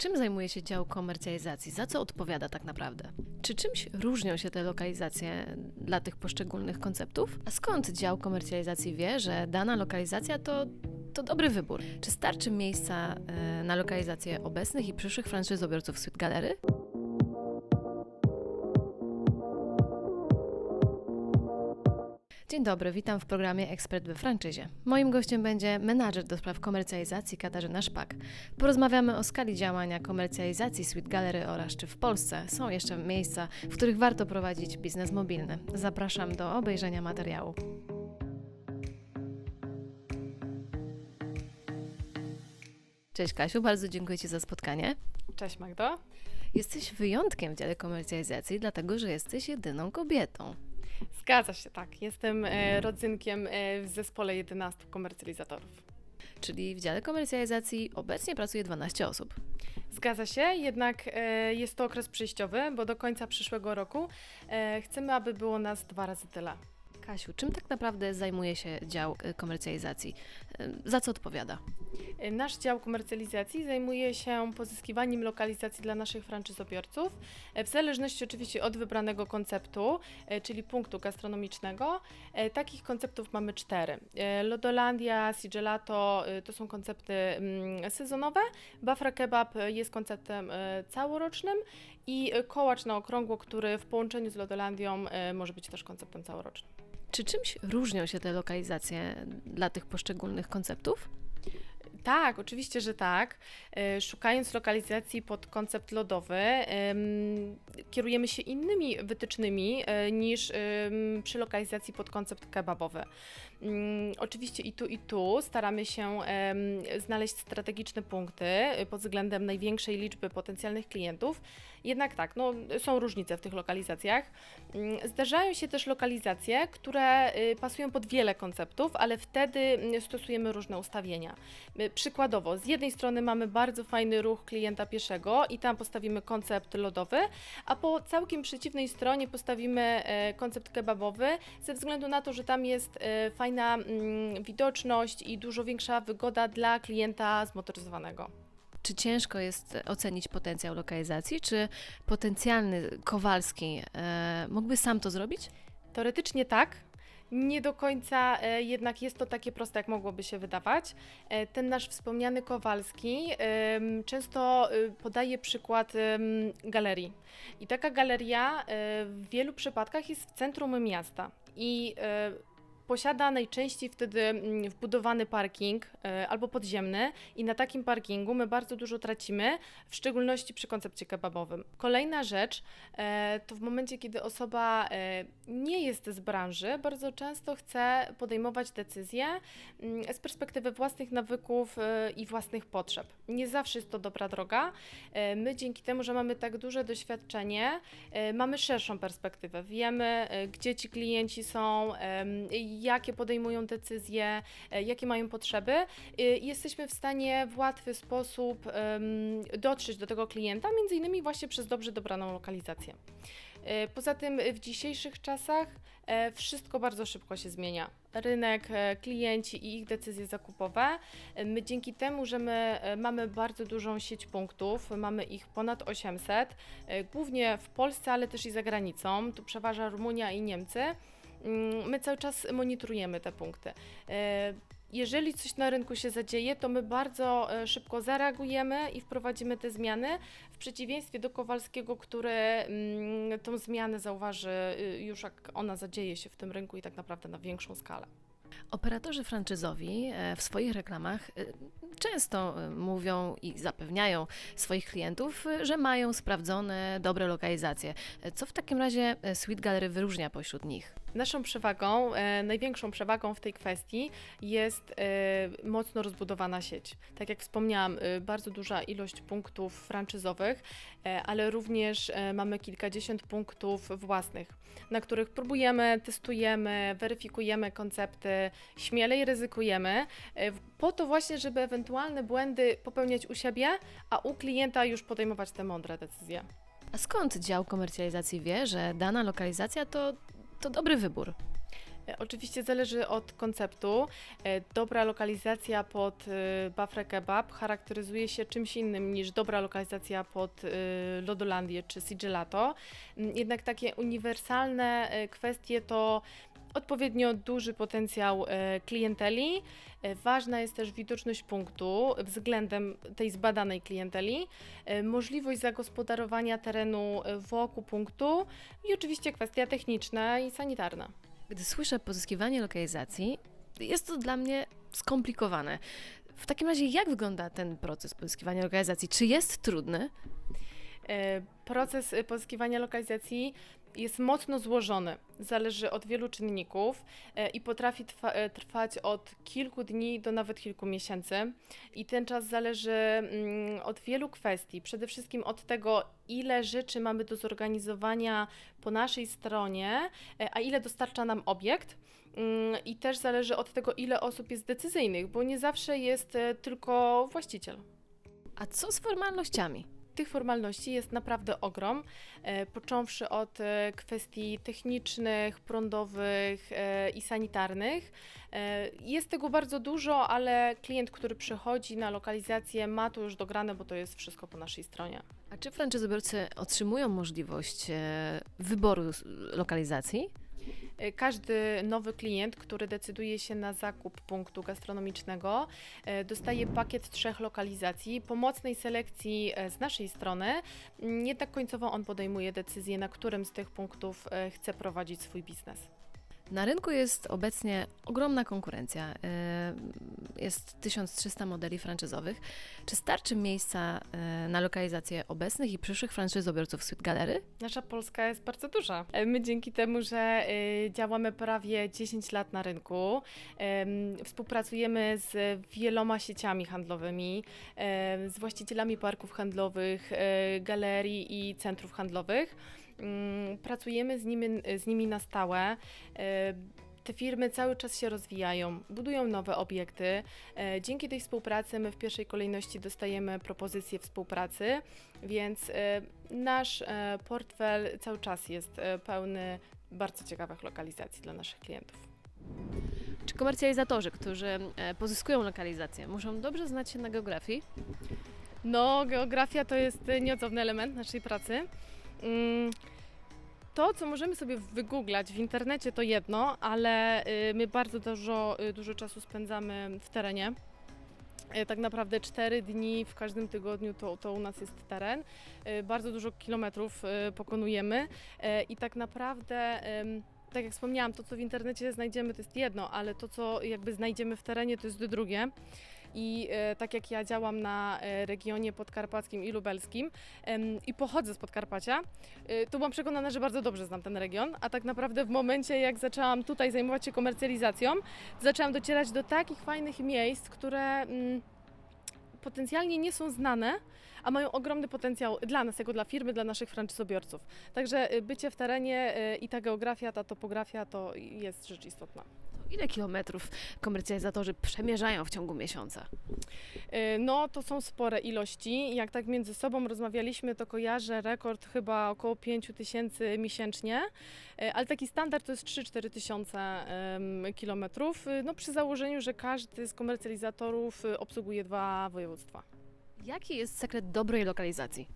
Czym zajmuje się dział komercjalizacji? Za co odpowiada tak naprawdę? Czy czymś różnią się te lokalizacje dla tych poszczególnych konceptów? A skąd dział komercjalizacji wie, że dana lokalizacja to, to dobry wybór? Czy starczy miejsca e, na lokalizację obecnych i przyszłych franczyzobiorców Sweet Galery? Dzień dobry, witam w programie Ekspert we franczyzie. Moim gościem będzie menadżer do spraw komercjalizacji Katarzyna Szpak. Porozmawiamy o skali działania komercjalizacji Sweet Gallery oraz czy w Polsce są jeszcze miejsca, w których warto prowadzić biznes mobilny. Zapraszam do obejrzenia materiału. Cześć Kasiu, bardzo dziękuję Ci za spotkanie. Cześć Magdo. Jesteś wyjątkiem w dziale komercjalizacji, dlatego że jesteś jedyną kobietą. Zgadza się, tak. Jestem e, rodzynkiem e, w zespole 11 komercjalizatorów. Czyli w dziale komercjalizacji obecnie pracuje 12 osób. Zgadza się, jednak e, jest to okres przejściowy, bo do końca przyszłego roku chcemy, aby było nas dwa razy tyle. Kasiu, czym tak naprawdę zajmuje się dział komercjalizacji? Za co odpowiada? Nasz dział komercjalizacji zajmuje się pozyskiwaniem lokalizacji dla naszych franczyzobiorców, e, w zależności oczywiście od wybranego konceptu, e, czyli punktu gastronomicznego. E, Takich konceptów mamy cztery. Lodolandia, Sigelato to są koncepty mm, sezonowe, Bafra Kebab jest konceptem całorocznym i kołacz na okrągło, który w połączeniu z Lodolandią może być też konceptem całorocznym. Czy czymś różnią się te lokalizacje dla tych poszczególnych konceptów? Tak, oczywiście, że tak. E, Szukając lokalizacji pod koncept lodowy, em, kierujemy się innymi wytycznymi e, niż przy lokalizacji pod koncept kebabowy. Mm, Oczywiście i tu, i tu staramy się znaleźć strategiczne punkty e, pod względem największej liczby potencjalnych klientów. Jednak tak, no, są różnice w tych lokalizacjach. Mm, Zdarzają się też lokalizacje, które pasują pod wiele konceptów, ale wtedy mm, stosujemy różne ustawienia. Przykładowo, z jednej strony mamy bardzo fajny ruch klienta pieszego i tam postawimy koncept lodowy, a po całkiem przeciwnej stronie postawimy e, koncept kebabowy, ze względu na to, że tam jest e, fajna mm, widoczność i dużo większa wygoda dla klienta zmotoryzowanego. Czy ciężko jest ocenić potencjał lokalizacji? Czy potencjalny Kowalski e, mógłby sam to zrobić? Teoretycznie tak. Nie do końca e, jednak jest to takie proste, jak mogłoby się wydawać. E, ten nasz wspomniany Kowalski często e, podaje przykład galerii. I taka galeria w wielu przypadkach jest w centrum miasta. I posiada najczęściej wtedy mm, wbudowany parking e, albo podziemny i na takim parkingu my bardzo dużo tracimy, w szczególności przy koncepcie kebabowym. Kolejna rzecz e, to w momencie, kiedy osoba e, nie jest z branży, bardzo często chce podejmować decyzje mm, z perspektywy własnych nawyków i własnych potrzeb. Nie zawsze jest to dobra droga. My dzięki temu, że mamy tak duże doświadczenie, mamy szerszą perspektywę. Wiemy, gdzie ci klienci są, jakie podejmują decyzje, e, jakie mają potrzeby. e, i Jesteśmy w stanie w łatwy sposób dotrzeć do tego klienta, między innymi właśnie przez dobrze dobraną lokalizację. E, Poza tym w dzisiejszych czasach e, wszystko bardzo szybko się zmienia. Rynek, e, klienci i ich decyzje zakupowe. E, My dzięki temu, że my e, mamy bardzo dużą sieć punktów, mamy ich ponad 800, e, głównie w Polsce, ale też i za granicą, tu przeważa Rumunia i Niemcy, my cały czas monitorujemy te punkty. E, jeżeli coś na rynku się zadzieje, to my bardzo e, szybko zareagujemy i wprowadzimy te zmiany, w przeciwieństwie do Kowalskiego, który mm, tą zmianę zauważy y, już jak ona zadzieje się w tym rynku i tak naprawdę na większą skalę. Operatorzy franczyzowi e, w swoich reklamach często mówią i zapewniają swoich klientów, że mają sprawdzone, dobre lokalizacje. Co w takim razie Sweet Gallery wyróżnia pośród nich? Naszą przewagą, e, największą przewagą w tej kwestii jest e, mocno rozbudowana sieć. Tak jak wspomniałam, e, bardzo duża ilość punktów franczyzowych, e, ale również e, mamy kilkadziesiąt punktów własnych, na których próbujemy, testujemy, weryfikujemy koncepty, śmielej ryzykujemy, e, po to właśnie, żeby ewentualne błędy popełniać u siebie, a u klienta już podejmować te mądre decyzje. A skąd dział komercjalizacji wie, że dana lokalizacja to, to dobry wybór? E, Oczywiście zależy od konceptu. E, Dobra lokalizacja pod e, Bafra Kebab charakteryzuje się czymś innym niż dobra lokalizacja pod Lodolandię czy Sigelato. Mm, Jednak takie uniwersalne kwestie to odpowiednio duży potencjał e, klienteli. E, Ważna jest też widoczność punktu względem tej zbadanej klienteli, e, możliwość zagospodarowania terenu wokół punktu i oczywiście kwestia techniczna i sanitarna. Gdy słyszę pozyskiwanie lokalizacji, jest to dla mnie skomplikowane. W takim razie, jak wygląda ten proces pozyskiwania lokalizacji? Czy jest trudny? E, Proces e, pozyskiwania lokalizacji jest mocno złożony. Zależy od wielu czynników e, i potrafi e, trwać od kilku dni do nawet kilku miesięcy. I ten czas zależy mm, od wielu kwestii. Przede wszystkim od tego, ile rzeczy mamy do zorganizowania po naszej stronie, a ile dostarcza nam obiekt. Mm, I też zależy od tego, ile osób jest decyzyjnych, bo nie zawsze jest tylko właściciel. A co z formalnościami? Tych formalności jest naprawdę ogrom, e, począwszy od e, kwestii technicznych, prądowych e, i sanitarnych. Jest tego bardzo dużo, ale klient, który przychodzi na lokalizację, ma to już dograne, bo to jest wszystko po naszej stronie. A czy franczyzobiorcy otrzymują możliwość wyboru lokalizacji? E, Każdy nowy klient, który decyduje się na zakup punktu gastronomicznego, e, dostaje pakiet trzech lokalizacji, pomocnej selekcji e, z naszej strony. Mm, Jednak końcowo on podejmuje decyzję, na którym z tych punktów chce prowadzić swój biznes. Na rynku jest obecnie ogromna konkurencja. E, Jest 1300 modeli franczyzowych. Czy starczy miejsca e, na lokalizację obecnych i przyszłych franczyzobiorców Sweet Galery? Nasza Polska jest bardzo duża. E, My dzięki temu, że działamy prawie 10 lat na rynku, em, współpracujemy z wieloma sieciami handlowymi, z właścicielami parków handlowych, galerii i centrów handlowych. Mm, Pracujemy z nimi, z nimi na stałe. E, Te firmy cały czas się rozwijają, budują nowe obiekty. E, Dzięki tej współpracy my w pierwszej kolejności dostajemy propozycje współpracy, więc e, nasz portfel cały czas jest pełny bardzo ciekawych lokalizacji dla naszych klientów. Czy komercjalizatorzy, którzy pozyskują lokalizację, muszą dobrze znać się na geografii? No, geografia to jest nieodzowny element naszej pracy. Mm, To, co możemy sobie wygooglać w internecie, to jedno, ale y, my bardzo dużo, y, dużo czasu spędzamy w terenie. Y, Tak naprawdę 4 dni w każdym tygodniu to, to u nas jest teren. Bardzo dużo kilometrów pokonujemy i tak naprawdę. Tak jak wspomniałam, to co w internecie znajdziemy to jest jedno, ale to co jakby znajdziemy w terenie to jest drugie. I e, tak jak ja działam na e, regionie podkarpackim i lubelskim i pochodzę z Podkarpacia, e, to byłam przekonana, że bardzo dobrze znam ten region, a tak naprawdę w momencie jak zaczęłam tutaj zajmować się komercjalizacją, zaczęłam docierać do takich fajnych miejsc, które mm, potencjalnie nie są znane, a mają ogromny potencjał dla nas, jako dla firmy, dla naszych franczyzobiorców. Także bycie w terenie i ta geografia, ta topografia to jest rzecz istotna. Ile kilometrów komercjalizatorzy przemierzają w ciągu miesiąca? Y, No, to są spore ilości. Jak tak między sobą rozmawialiśmy, to kojarzę rekord chyba około 5 tysięcy miesięcznie, Y, ale taki standard to jest 3-4 tysiące kilometrów, y, no przy założeniu, że każdy z komercjalizatorów obsługuje dwa województwa. Jaki jest sekret dobrej lokalizacji?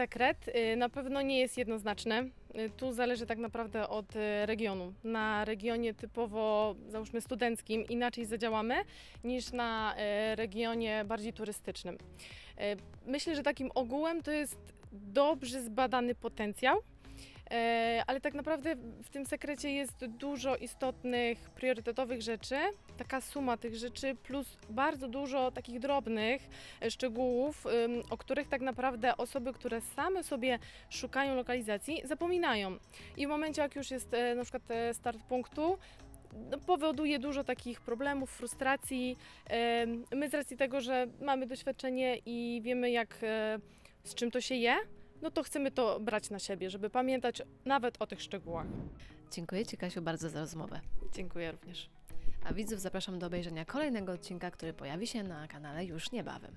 Sekret y, na pewno nie jest jednoznaczny. Y, Tu zależy tak naprawdę od y, regionu. Na regionie typowo, załóżmy studenckim, inaczej zadziałamy niż na regionie bardziej turystycznym. Myślę, że takim ogółem to jest dobrze zbadany potencjał. Y, Ale tak naprawdę w tym sekrecie jest dużo istotnych, priorytetowych rzeczy. Taka suma tych rzeczy, plus bardzo dużo takich drobnych, e, szczegółów, o których tak naprawdę osoby, które same sobie szukają lokalizacji, zapominają. I w momencie, jak już jest e, na przykład e, start punktu, no, powoduje dużo takich problemów, frustracji. My z racji tego, że mamy doświadczenie i wiemy, jak, e, z czym to się je, no to chcemy to brać na siebie, żeby pamiętać nawet o tych szczegółach. Dziękuję Ci, Kasiu, bardzo za rozmowę. Dziękuję również. A widzów zapraszam do obejrzenia kolejnego odcinka, który pojawi się na kanale już niebawem.